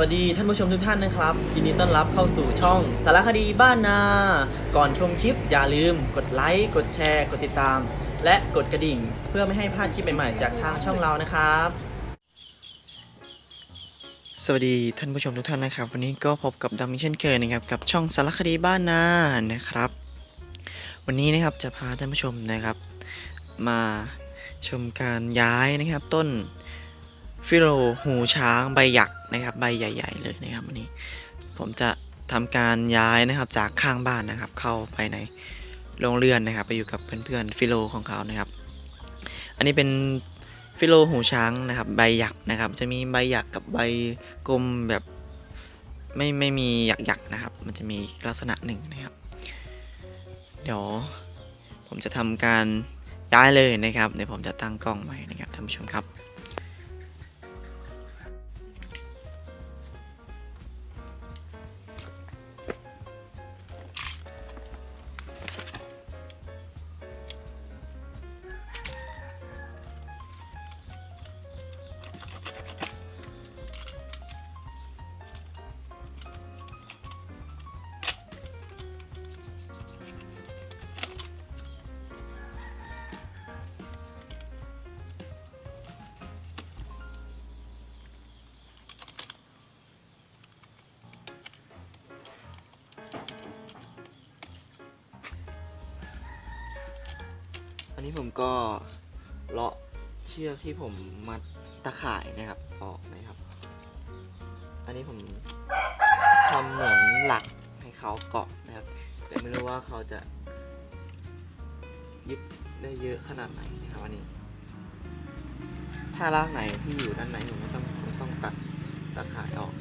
วัสดีท่านผู้ชมทุกท่านนะครับยินดีต้อนรับเข้าสู่ช่องสารคดีบ้านนา ก่อนชมคลิปอย่าลืม กดไลค์กดแชร์ กดติดตาม และกดกระดิ่ง เพื่อไม่ให้พลาดคลิปใหม่ๆจากทางช่องเรานะครับ สวัสดีท่านผู้ชมทุกท่านนะครับ วันนี้ก็พบกับดำมิเช่นเคยนะครับกับช่องสารคดีบ้านนานะครับ วันนี้นะครับจะพาท่านผู้ชมนะครับ มาชมการย้ายนะครับต้น ฟิโลหูช้างใบหยักนะครับใบใหญ่ ๆ เลยนะครับวันนี้ ผมจะทำการย้ายนะครับจากข้างบ้านนะครับ เข้าไปในโรงเรือนนะครับ ไปอยู่กับเพื่อนๆฟิโลของเขานะครับ อันนี้เป็นฟิโลหูช้างนะครับใบหยักนะครับ จะมีใบหยักกับใบกลมแบบไม่ไม่มีหยักๆนะครับ มันจะมีลักษณะหนึ่งนะครับ เดี๋ยวผมจะทำการย้ายเลยนะครับเดี๋ยวผมจะตั้งกล้องไว้นะครับท่านผู้ชมครับ นนี้ผมก็เลาะเชือกที่ผมมัดตะข่ายนะครับออกนะครับ อันนี้ผมทำเหมือนหลักให้เขาเกาะนะครับ แต่ไม่รู้ว่าเขาจะยึดได้เยอะขนาดไหนนะครับอันนี้ ถ้ารากไหนที่อยู่ด้านในผมก็ต้องคงต้องตัดตะข่ายออก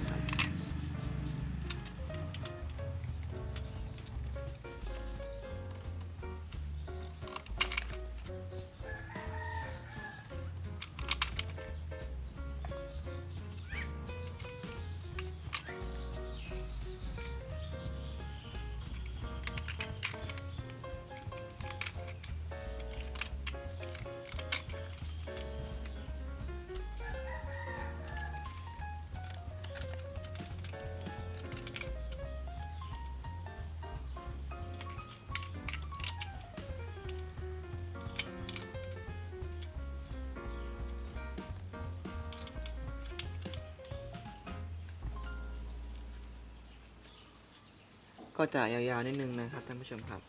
ก็จะยาวๆนิดนึงนะครับท่านผู้ชมครับ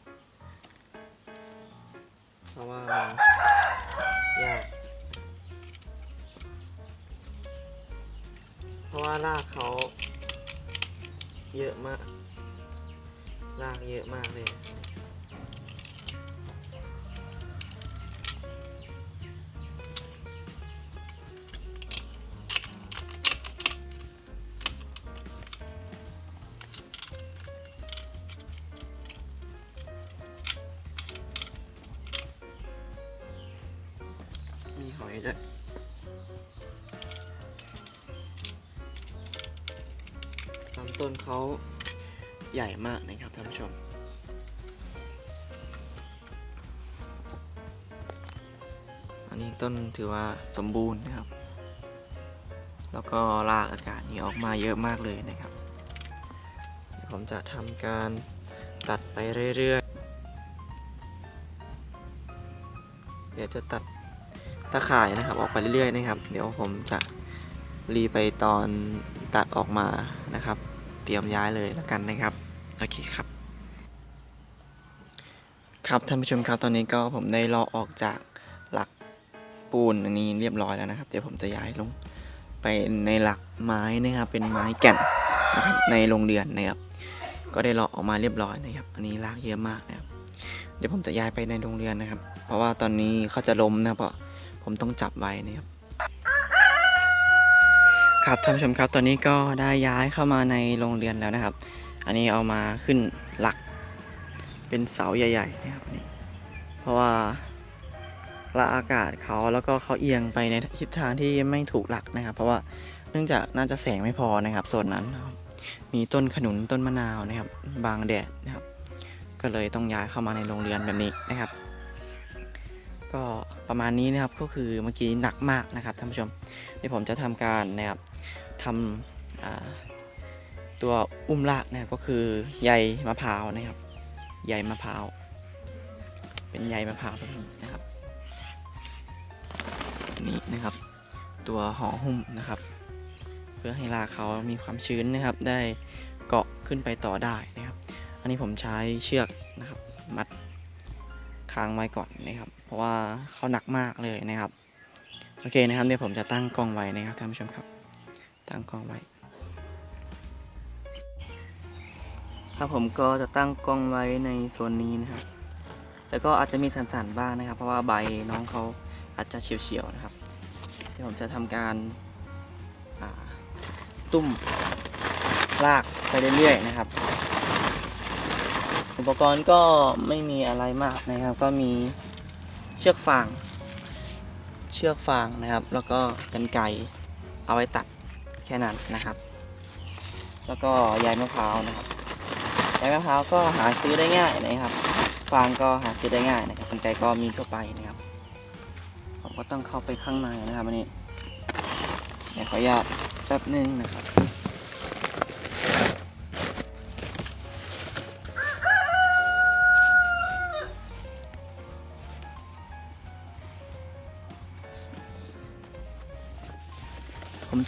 เพราะว่ามันยากเพราะว่ารากเขาเยอะมาก รากเยอะมากเลย หอยด้วยลำต้นเขาใหญ่มากนะครับท่านผู้ชมอันนี้ต้นถือว่าสมบูรณ์นะครับ แล้วก็รากอากาศนี่ออกมาเยอะมากเลยนะครับเดี๋ยวผมจะทำการตัดไปเรื่อยๆ เดี๋ยวจะตัด ตะข่ายนะครับออกไปเรื่อยๆนะครับ เดี๋ยวผมจะรีไปตอนตัดออกมานะครับ เตรียมย้ายเลยแล้วกันนะครับโอเคครับ ครับท่านผู้ชมครับตอนนี้ก็ผมได้เลาะออกจากหลักปูนอันนี้เรียบร้อยแล้วนะครับ เดี๋ยวผมจะย้ายลงไปในหลักไม้นะครับเป็นไม้แก่นนะครับในโรงเรือนนะครับ ก็ได้เลาะออกมาเรียบร้อยนะครับ อันนี้รากเยอะมากนะครับ เดี๋ยวผมจะย้ายไปในโรงเรือนนะครับ เพราะว่าตอนนี้เขาจะล้มนะเพราะ ผมต้องจับไว้นะครับครับท่านผู้ชมครับตอนนี้ก็ได้ย้ายเข้ามาในโรงเรียนแล้วนะครับ อันนี้เอามาขึ้นหลักเป็นเสาใหญ่ๆนะครับนนี้เพราะว่าละอากาศเขาแล้วก็เขาเอียงไปในทิศทางที่ไม่ถูกหลักนะครับ เพราะว่าเนื่องจากน่าจะแสงไม่พอนะครับโซนนั้นมีต้นขนุนต้นมะนาวนะครับ บางแดดนะครับ ก็เลยต้องย้ายเข้ามาในโรงเรียนแบบนี้นะครับ ก็ประมาณนี้นะครับก็คือเมื่อกี้หนักมากนะครับท่านผู้ชมเดี๋ยวผมจะทำการนะครับทำตัวอุ้มรากนะครับก็คือใยมะพร้าวนะครับใยมะพร้าวเป็นใยมะพร้าวแบบนี้นะครับนี่นะครับ ตัวห่อหุ้มนะครับ เพื่อให้รากเขามีความชื้นนะครับ ได้เกาะขึ้นไปต่อได้นะครับ อันนี้ผมใช้เชือก ค้างไว้ก่อนนะครับ เพราะว่าเขาหนักมากเลยนะครับ โอเคนะครับเดี๋ยวผมจะตั้งกล้องไว้นะครับท่านผู้ชมครับ ตั้งกล้องไว้ครับผมก็จะตั้งกล้องไว้ในโซนนี้นะครับ แล้วก็อาจจะมีสั่นๆบ้างนะครับ เพราะว่าใบน้องเขาอาจจะเฉียวๆนะครับ เดี๋ยวผมจะทำการตุ้มลากไปเรื่อยๆนะครับ อุปกรณ์ก็ไม่มีอะไรมากนะครับ ก็มีเชือกฟาง เชือกฟางนะครับ แล้วก็กันไกรเอาไว้ตัดแค่นั้นนะครับ แล้วก็ใยมะพร้าวนะครับใยมะพร้าวก็หาซื้อได้ง่ายนะครับ ฟางก็หาซื้อได้ง่ายนะครับกันไกรก็มีทั่วไปนะครับผมก็ต้องเข้าไปข้างในนะครับอันนี้เดี๋ยวขออนุญาตแป๊บนึงนะครับ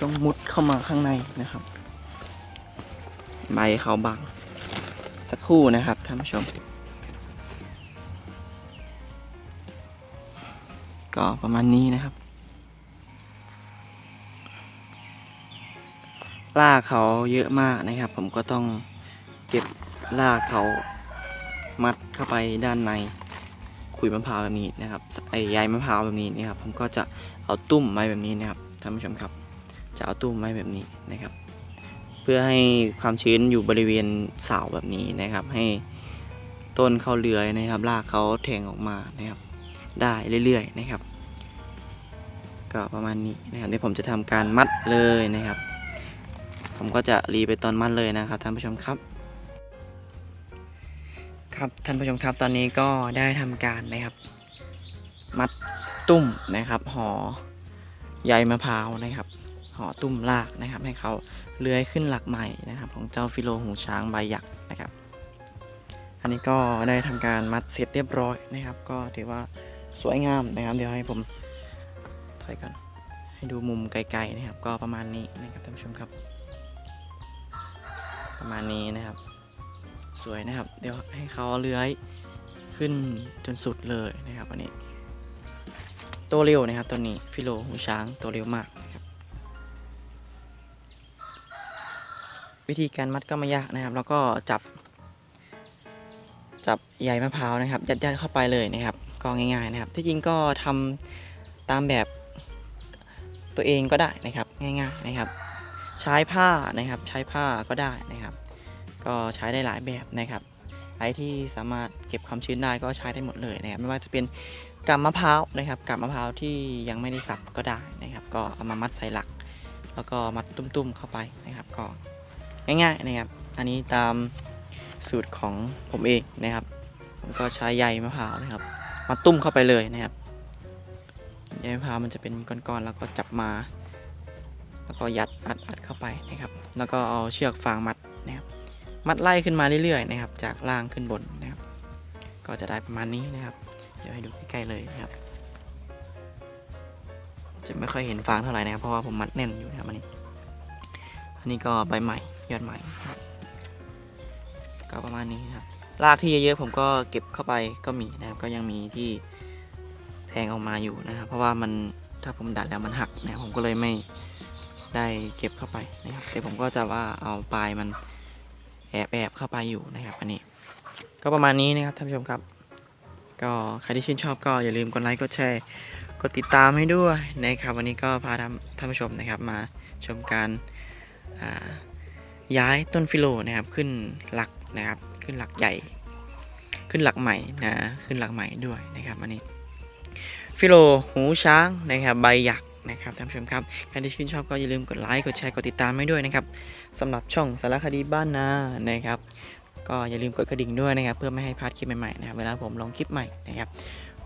ต้องมุดเข้ามาข้างในนะครับ ใบเขาบัง สักครู่นะครับท่านผู้ชม ก็ประมาณนี้นะครับลากเขาเยอะมากนะครับ ผมก็ต้องเก็บลากเขามัดเข้าไปด้านในขุยมะพร้าวแบบนี้นะครับไอ้ใยมะพร้าวแบบนี้นะครับ ผมก็จะเอาตุ้มไม้แบบนี้นะครับท่านผู้ชมครับ จะเอาตุ้มไม้แบบนี้นะครับ เพื่อให้ความชื้นอยู่บริเวณเสาแบบนี้นะครับ ให้ต้นเข้าเลื้อยนะครับรากเขาแทงออกมานะครับ ได้เรื่อยๆนะครับ ก็ประมาณนี้นะครับเดี๋ยวผมจะทำการมัดเลยนะครับ ผมก็จะรีไปตอนมัดเลยนะครับท่านผู้ชมครับ ครับท่านผู้ชมครับตอนนี้ก็ได้ทำการนะครับ มัดตุ้มนะครับห่อใยมะพร้าวนะครับ ห่อตุ้มรากนะครับ ให้เขาเลื้อยขึ้นหลักใหม่นะครับ ของเจ้าฟิโลหูช้างใบหยักนะครับ อันนี้ก็ได้ทำการมัดเสร็จเรียบร้อยนะครับ ก็ถือว่าสวยงามนะครับ เดี๋ยวให้ผมถอยกันให้ดูมุมไกลๆนะครับ ก็ประมาณนี้นะครับท่านผู้ชมครับ ประมาณนี้นะครับ สวยนะครับ เดี๋ยวให้เขาเลื้อยขึ้นจนสุดเลยนะครับอันนี้ตัวเร็วนะครับตัวนี้ฟิโลหูช้างตัวเร็วมาก วิธีการมัดก็ไม่ยากนะครับ แล้วก็จับ จับใยมะพร้าวนะครับ ยัดยัดเข้าไปเลยนะครับ ก็ง่าย ๆนะครับ ที่จริงก็ทำตามแบบตัวเองก็ได้นะครับ ง่าย ๆนะครับ ใช้ผ้านะครับ ใช้ผ้าก็ได้นะครับ ก็ใช้ได้หลายแบบนะครับไอ้ที่สามารถเก็บความชื้นได้ก็ใช้ได้หมดเลยนะครับ ไม่ว่าจะเป็นกาบมะพร้าวนะครับกาบมะพร้าวที่ยังไม่ได้สับก็ได้นะครับ ก็เอามามัดใส่หลัก แล้วก็มัดตุ้มๆเข้าไปนะครับ ก็ ง่ายๆนะครับ อันนี้ตามสูตรของผมเองนะครับผมก็ใช้ใยมะพร้าวนะครับ มาตุ้มเข้าไปเลยนะครับใยมะพร้าวมันจะเป็นก้อนๆแล้วก็จับมา แล้วก็ยัดอัดอัดเข้าไปนะครับ แล้วก็เอาเชือกฟางมัดนะครับ มัดไล่ขึ้นมาเรื่อยๆนะครับ จากล่างขึ้นบนนะครับ ก็จะได้ประมาณนี้นะครับ เดี๋ยวให้ดูใกล้ๆเลยนะครับ จะไม่ค่อยเห็นฟางเท่าไหร่นะครับ เพราะว่าผมมัดแน่นอยู่นะครับอันนี้ อันนี้ก็ใบใหม่ ยอดใหม่ครับก็ประมาณนี้ครับรากที่เยอะๆผมก็เก็บเข้าไปก็มีนะครับก็ยังมีที่แทงออกมาอยู่นะครับ เพราะว่ามันถ้าผมดัดแล้วมันหักนะครับผมก็เลยไม่ได้เก็บเข้าไปนะครับ แต่ผมก็จะว่าเอาปลายมันแอบแอบเข้าไปอยู่นะครับอันนี้ ก็ประมาณนี้นะครับท่านผู้ชมครับ ก็ใครที่ชื่นชอบก็อย่าลืมกดไลค์กดแชร์กดติดตามให้ด้วยนะครับ วันนี้ก็พาท่านท่านผู้ชมนะครับมาชมการอ่า ย้ายต้นฟิโลนะครับขึ้นหลักนะครับ ขึ้นหลักใหญ่ ขึ้นหลักใหม่นะขึ้นหลักใหม่ด้วยนะครับอันนี้ฟิโลหูช้างนะครับใบหยักนะครับท่านผู้ชมครับใครที่ชื่นชอบก็อย่าลืมกดไลค์กดแชร์กดติดตามให้ด้วยนะครับสำหรับช่องสารคดีบ้านนานะครับ ก็อย่าลืมกดกระดิ่งด้วยนะครับ เพื่อไม่ให้พลาดคลิปใหม่ๆนะครับเวลาผมลงคลิปใหม่นะครับ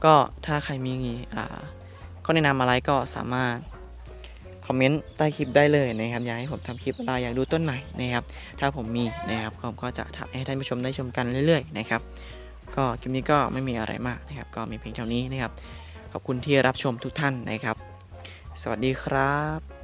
ก็ถ้าใครมีข้อแนะนำอะไรก็สามารถ อมอมเมนต์ใต้คลิปได้เลยนะครับอยากให้ผมทำคลิปอะไรอยากดูต้นไหนนะครับถ้าผมมีนะครับผมก็จะทำให้ท่านผู้ชมได้ชมกันเรื่อยๆนะครับก็คลิปนี้ก็ไม่มีอะไรมากนะครับ ก็มีเพียงเท่านี้นะครับ ขอบคุณที่รับชมทุกท่านนะครับ สวัสดีครับ